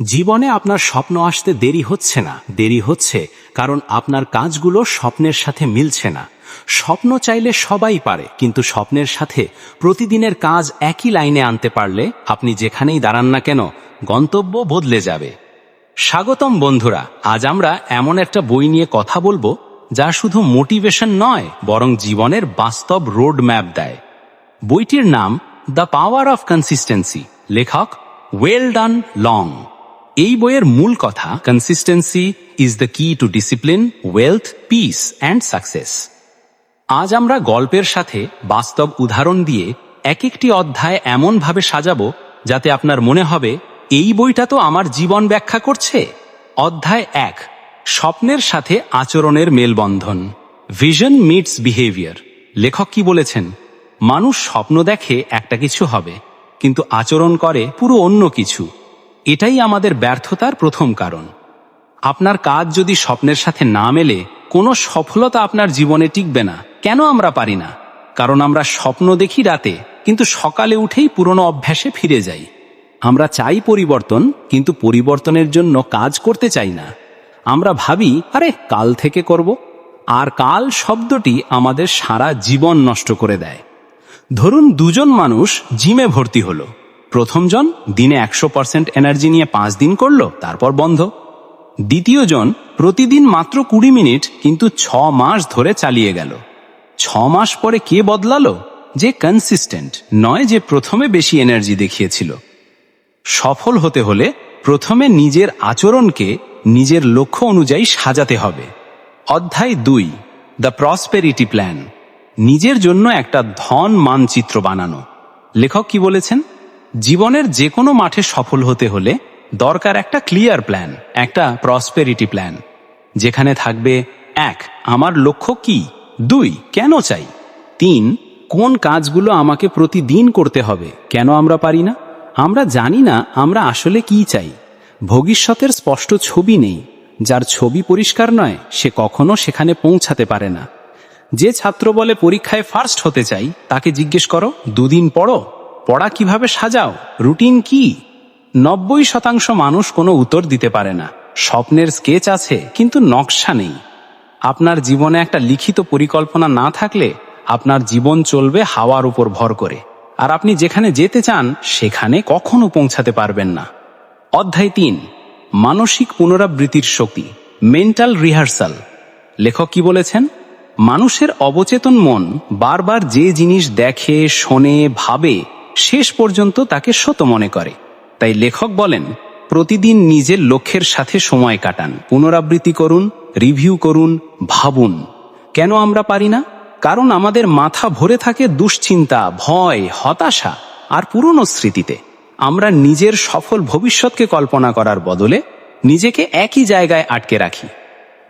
জীবনে আপনার স্বপ্ন আসতে দেরি হচ্ছে না। দেরি হচ্ছে কারণ আপনার কাজগুলো স্বপ্নের সাথে মিলছে না। স্বপ্ন চাইলে সবাই পারে, কিন্তু স্বপ্নের সাথে প্রতিদিনের কাজ একই লাইনে আনতে পারলে আপনি যেখানেই দাঁড়ান না কেন, গন্তব্য বদলে যাবে। স্বাগতম বন্ধুরা, আজ আমরা এমন একটা বই নিয়ে কথা বলব যা শুধু মোটিভেশন নয়, বরং জীবনের বাস্তব রোড ম্যাপ দেয়। বইটির নাম দ্য পাওয়ার অফ কনসিস্টেন্সি, লেখক ওয়েল ডান লং। এই বইয়ের মূল কথা consistency is the key to discipline wealth peace and success আজ আমরা গল্পের সাথে বাস্তব উদাহরণ দিয়ে এক একটি অধ্যায় এমনভাবে সাজাবো যাতে আপনার মনে হবে, এই বইটা তো আমার জীবন ব্যাখ্যা করছে। অধ্যায় এক, স্বপ্নের সাথে আচরণের মেলবন্ধন। ভিশন মিটস বিহেভিয়ার লেখক কি বলেছেন? মানুষ স্বপ্ন দেখে একটা কিছু হবে, কিন্তু আচরণ করে পুরো অন্য কিছু। এটাই আমাদের ব্যর্থতার প্রথম কারণ। আপনার কাজ যদি স্বপ্নের সাথে না মেলে, কোনো সফলতা আপনার জীবনে টিকবে না। কেন আমরা পারি না? কারণ আমরা স্বপ্ন দেখি রাতে, কিন্তু সকালে উঠেই পুরনো অভ্যাসে ফিরে যাই। আমরা চাই পরিবর্তন, কিন্তু পরিবর্তনের জন্য কাজ করতে চাই না। আমরা ভাবি, আরে, কাল থেকে করব। আর কাল শব্দটি আমাদের সারা জীবন নষ্ট করে দেয়। ধরুন দুজন মানুষ জিমে ভর্তি হলো। প্রথমজন দিনে একশো পার্সেন্ট এনার্জি নিয়ে পাঁচ দিন করল, তারপর বন্ধ। দ্বিতীয়জন প্রতিদিন মাত্র কুড়ি মিনিট, কিন্তু ছ মাস ধরে চালিয়ে গেল। ছ মাস পরে কে বদলালো? যে কনসিস্টেন্ট নয় যে প্রথমে বেশি এনার্জি দেখিয়েছিল। সফল হতে হলে প্রথমে নিজের আচরণকে নিজের লক্ষ্য অনুযায়ী সাজাতে হবে। অধ্যায় দুই দ্য প্রসপেরিটি প্ল্যান নিজের জন্য একটা ধন মানচিত্র বানানো। লেখক কি বলেছেন? জীবনের যে কোনো মাঠে সফল হতে হলে দরকার একটা ক্লিয়ার প্ল্যান একটা প্রসপেরিটি প্ল্যান যেখানে থাকবে, এক, আমার লক্ষ্য কি? দুই, কেন চাই? তিন, কোন কাজগুলো আমাকে প্রতিদিন করতে হবে? কেন আমরা পারি না? আমরা জানি না আমরা আসলে কি চাই। ভবিষ্যতের স্পষ্ট ছবি নেই। যার ছবি পরিষ্কার নয়, সে কখনো সেখানে পৌঁছাতে পারে না। যে ছাত্র বলে পরীক্ষায় ফার্স্ট হতে চাই, তাকে জিজ্ঞেস করো, দুদিন পড়ো? পড়া কীভাবে সাজাও? রুটিন কি? নব্বই শতাংশ মানুষ কোনো উত্তর দিতে পারে না। স্বপ্নের স্কেচ আছে, কিন্তু নকশা নেই। আপনার জীবনে একটা লিখিত পরিকল্পনা না থাকলে আপনার জীবন চলবে হাওয়ার উপর ভর করে। আর আপনি যেখানে যেতে চান, সেখানে কখনো পৌঁছাতে পারবেন না। অধ্যায় তিন, মানসিক পুনরাবৃত্তির শক্তি, মেন্টাল রিহার্সাল। লেখক কি বলেছেন? মানুষের অবচেতন মন বারবার যে জিনিস দেখে, শোনে, ভাবে শেষ পর্যন্ত তাকে শত মনে করে। তাই লেখক বলেন, প্রতিদিন নিজের লক্ষ্যের সাথে সময় কাটান। পুনরাবৃত্তি করুন, রিভিউ করুন, ভাবুন। কেন আমরা পারি না? কারণ আমাদের মাথা ভরে থাকে দুশ্চিন্তা, ভয়, হতাশা আর পুরনো স্মৃতিতে। আমরা নিজের সফল ভবিষ্যৎকে কল্পনা করার বদলে নিজেকে একই জায়গায় আটকে রাখি।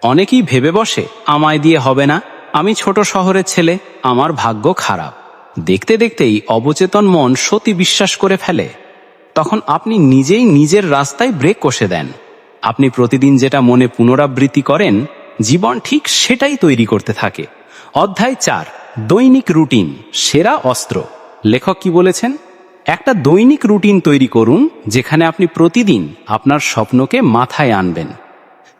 অনেকেই ভেবে বসে, আমায় দিয়ে হবে না। আমি ছোট শহরের ছেলে, আমার ভাগ্য খারাপ। দেখতে দেখতেই অবচেতন মন সতী বিশ্বাস করে ফেলে। তখন আপনি নিজেই নিজের রাস্তায় ব্রেক কষে দেন। আপনি প্রতিদিন যেটা মনে পুনরাবৃত্তি করেন, জীবন ঠিক সেটাই তৈরি করতে থাকে। অধ্যায় চার, দৈনিক রুটিন, সেরা অস্ত্র। লেখক কি বলেছেন? একটা দৈনিক রুটিন তৈরি করুন, যেখানে আপনি প্রতিদিন আপনার স্বপ্নকে মাথায় আনবেন।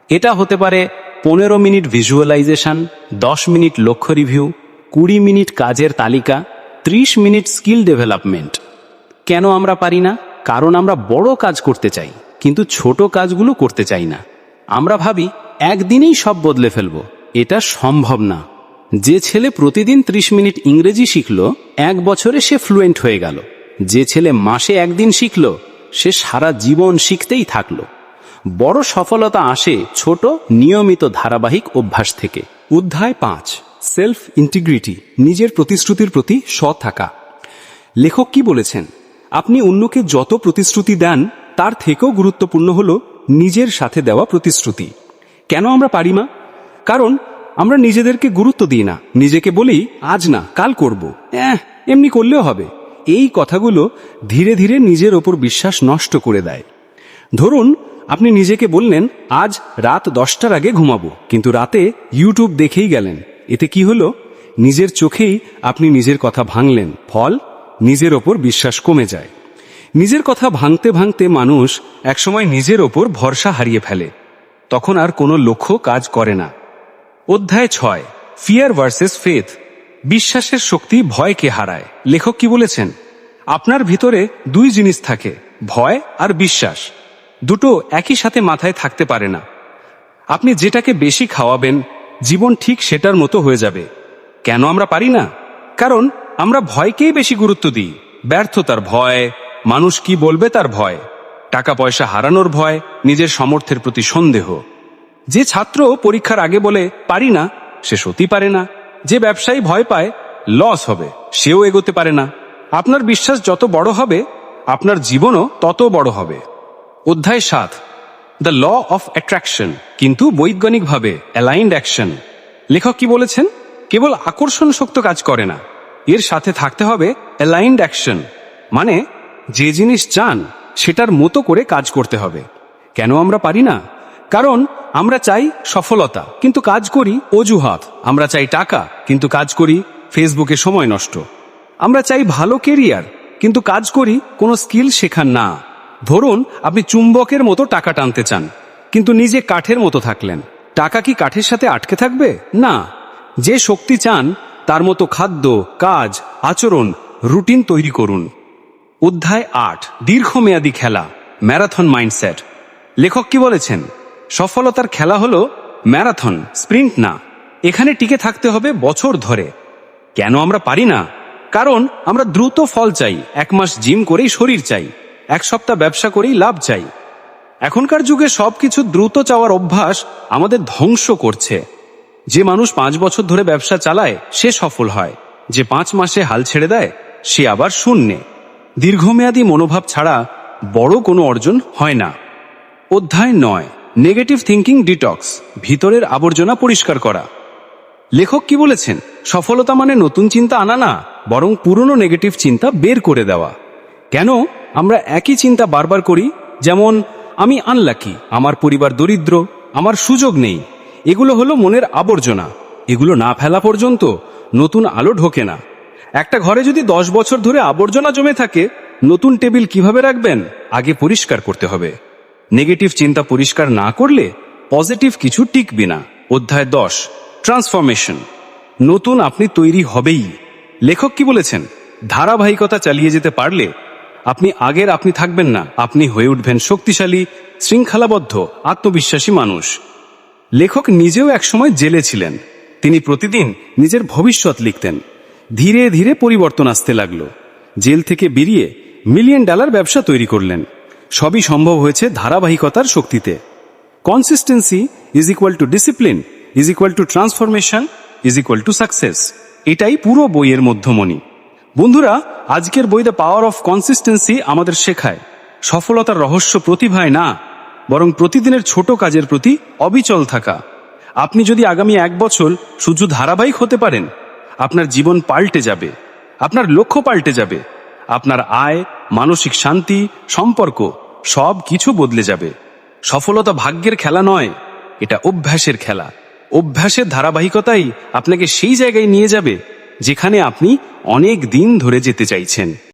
এটা হতে পারে পনেরো মিনিট ভিজুয়ালাইজেশন, দশ মিনিট লক্ষ্য রিভিউ, কুড়ি মিনিট কাজের তালিকা ত্রিশ মিনিট স্কিল ডেভেলপমেন্ট। কেন আমরা পারি না? কারণ আমরা বড় কাজ করতে চাই, কিন্তু ছোট কাজগুলো করতে চাই না। আমরা ভাবি, একদিনেই সব বদলে ফেলব। এটা সম্ভব না। যে ছেলে প্রতিদিন ত্রিশ মিনিট ইংরেজি শিখল, এক বছরে সে ফ্লুয়েন্ট হয়ে গেল। যে ছেলে মাসে একদিন শিখল, সে সারা জীবন শিখতেই থাকল। বড় সফলতা আসে ছোট, নিয়মিত ধারাবাহিক অভ্যাস থেকে। অধ্যায় পাঁচ। সেলফ ইন্টিগ্রিটি নিজের প্রতিশ্রুতির প্রতি সৎ থাকা। লেখক কি বলেছেন? আপনি অন্যকে যত প্রতিশ্রুতি দেন, তার থেকেও গুরুত্বপূর্ণ হল নিজের সাথে দেওয়া প্রতিশ্রুতি। কেন আমরা পারি না কারণ আমরা নিজেদেরকে গুরুত্ব দিই না। নিজেকে বলি, আজ না, কাল করব। এহ এমনি করলেও হবে। এই কথাগুলো ধীরে ধীরে নিজের ওপর বিশ্বাস নষ্ট করে দেয়। ধরুন, আপনি নিজেকে বললেন, আজ রাত দশটার আগে ঘুমাবো। কিন্তু রাতে ইউটিউব দেখেই গেলেন। এতে কি হলো? নিজের চোখেই আপনি নিজের কথা ভাঙলেন। ফল নিজের ওপর বিশ্বাস কমে যায়। নিজের কথা ভাঙতে ভাঙতে মানুষ একসময় নিজের ওপর ভরসা হারিয়ে ফেলে। তখন আর কোনো লক্ষ্য কাজ করে না। অধ্যায় ছয় ফিয়ার ভার্সেস ফেথ বিশ্বাসের শক্তি ভয়কে হারায়। লেখক কি বলেছেন? আপনার ভিতরে দুই জিনিস থাকে, ভয় আর বিশ্বাস। দুটো একই সাথে মাথায় থাকতে পারে না। আপনি যেটাকে বেশি খাওয়াবেন জীবন ঠিক সেটার মতো হয়ে যাবে। কেন আমরা পারি না? কারণ আমরা ভয়কেই বেশি গুরুত্ব দিই। ব্যর্থতার ভয়, মানুষ কি বলবে তার ভয়, টাকা পয়সা হারানোর ভয়, নিজের সামর্থ্যের প্রতি সন্দেহ। যে ছাত্র পরীক্ষার আগে বলে, পারি না, সে সত্যি পারে না। যে ব্যবসায়ী ভয় পায়, লস হবে, সেও এগোতে পারে না। আপনার বিশ্বাস যত বড় হবে, আপনার জীবনও তত বড় হবে। অধ্যায় সাত। দ্য ল অফ অ্যাট্রাকশন কিন্তু বৈজ্ঞানিকভাবে অ্যালাইন্ড অ্যাকশন লেখক কি বলেছেন? কেবল আকর্ষণ শক্ত কাজ করে না। এর সাথে থাকতে হবে অ্যালাইন্ড অ্যাকশন মানে যে জিনিস চান, সেটার মতো করে কাজ করতে হবে। কেন আমরা পারি না? কারণ, আমরা চাই সফলতা, কিন্তু কাজ করি অজুহাত। আমরা চাই টাকা, কিন্তু কাজ করি ফেসবুকে সময় নষ্ট। আমরা চাই ভালো কেরিয়ার কিন্তু কাজ করি কোনো স্কিল শেখার না। ধরুন, আপনি চুম্বকের মতো টাকা টানতে চান, কিন্তু নিজে কাঠের মতো থাকলেন। টাকা কি কাঠের সাথে আটকে থাকবে? না। যে শক্তি চান, তার মতো খাদ্য, কাজ, আচরণ, রুটিন তৈরি করুন। অধ্যায় আট, দীর্ঘমেয়াদী খেলা, ম্যারাথন মাইন্ডসেট। লেখক কি বলেছেন? সফলতার খেলা হলো ম্যারাথন, স্প্রিন্ট না। এখানে টিকে থাকতে হবে বছর ধরে। কেন আমরা পারি না? কারণ আমরা দ্রুত ফল চাই, এক মাস জিম করেই শরীর চাই। এক সপ্তাহ ব্যবসা করেই লাভ চাই। এখনকার যুগে সবকিছু দ্রুত চাওয়ার অভ্যাস আমাদের ধ্বংস করছে। যে মানুষ পাঁচ বছর ধরে ব্যবসা চালায়, সে সফল হয়। যে পাঁচ মাসে হাল ছেড়ে দেয়, সে আবার শূন্যে। দীর্ঘমেয়াদী মনোভাব ছাড়া বড় কোনো অর্জন হয় না। অধ্যায় নয় নেগেটিভ থিঙ্কিং ডিটক্স ভিতরের আবর্জনা পরিষ্কার করা। লেখক কি বলেছেন? সফলতা মানে নতুন চিন্তা আনা না, বরং পুরনো নেগেটিভ চিন্তা বের করে দেওয়া। কেন? আমরা একই চিন্তা বারবার করি, যেমন, আমি আনলাকি আমার পরিবার দরিদ্র, আমার সুযোগ নেই। এগুলো হলো মনের আবর্জনা। এগুলো না ফেলা পর্যন্ত নতুন আলো ঢোকে না। একটা ঘরে যদি দশ বছর ধরে আবর্জনা জমে থাকে, নতুন টেবিল কীভাবে রাখবেন? আগে পরিষ্কার করতে হবে। নেগেটিভ চিন্তা পরিষ্কার না করলে পজিটিভ কিছু টিকবে না। অধ্যায় দশ, ট্রান্সফরমেশন। নতুন আপনি তৈরি হবেই। লেখক কি বলেছেন? ধারাবাহিকতা চালিয়ে যেতে পারলে আপনি আগের আপনি থাকবেন না। আপনি হয়ে উঠবেন শক্তিশালী, শৃঙ্খলাবদ্ধ, আত্মবিশ্বাসী মানুষ। লেখক নিজেও একসময় জেলে ছিলেন। তিনি প্রতিদিন নিজের ভবিষ্যৎ লিখতেন। ধীরে ধীরে পরিবর্তন আসতে লাগল। জেল থেকে বেরিয়ে মিলিয়ন ডলার ব্যবসা তৈরি করলেন। সবই সম্ভব হয়েছে ধারাবাহিকতার শক্তিতে। Consistency is equal to discipline is equal to transformation is equal to success এটাই পুরো বইয়ের মধ্যমণি। বন্ধুরা, আজকের বই দ্য পাওয়ার অফ কনসিস্টেন্সি আমাদের শেখায়। সফলতার রহস্য প্রতিভায় না, বরং প্রতিদিনের ছোট কাজের প্রতি অবিচল থাকা। আপনি যদি আগামী এক বছর শুধু ধারাবাহিক হতে পারেন, আপনার জীবন পাল্টে যাবে, আপনার লক্ষ্য পাল্টে যাবে, আপনার আয়, মানসিক শান্তি, সম্পর্ক সব কিছু বদলে যাবে। সফলতা ভাগ্যের খেলা নয়, এটা অভ্যাসের খেলা। অভ্যাসের ধারাবাহিকতাই আপনাকে সেই জায়গায় নিয়ে যাবে যেখানে আপনি অনেক দিন ধরে যেতে চাইছেন।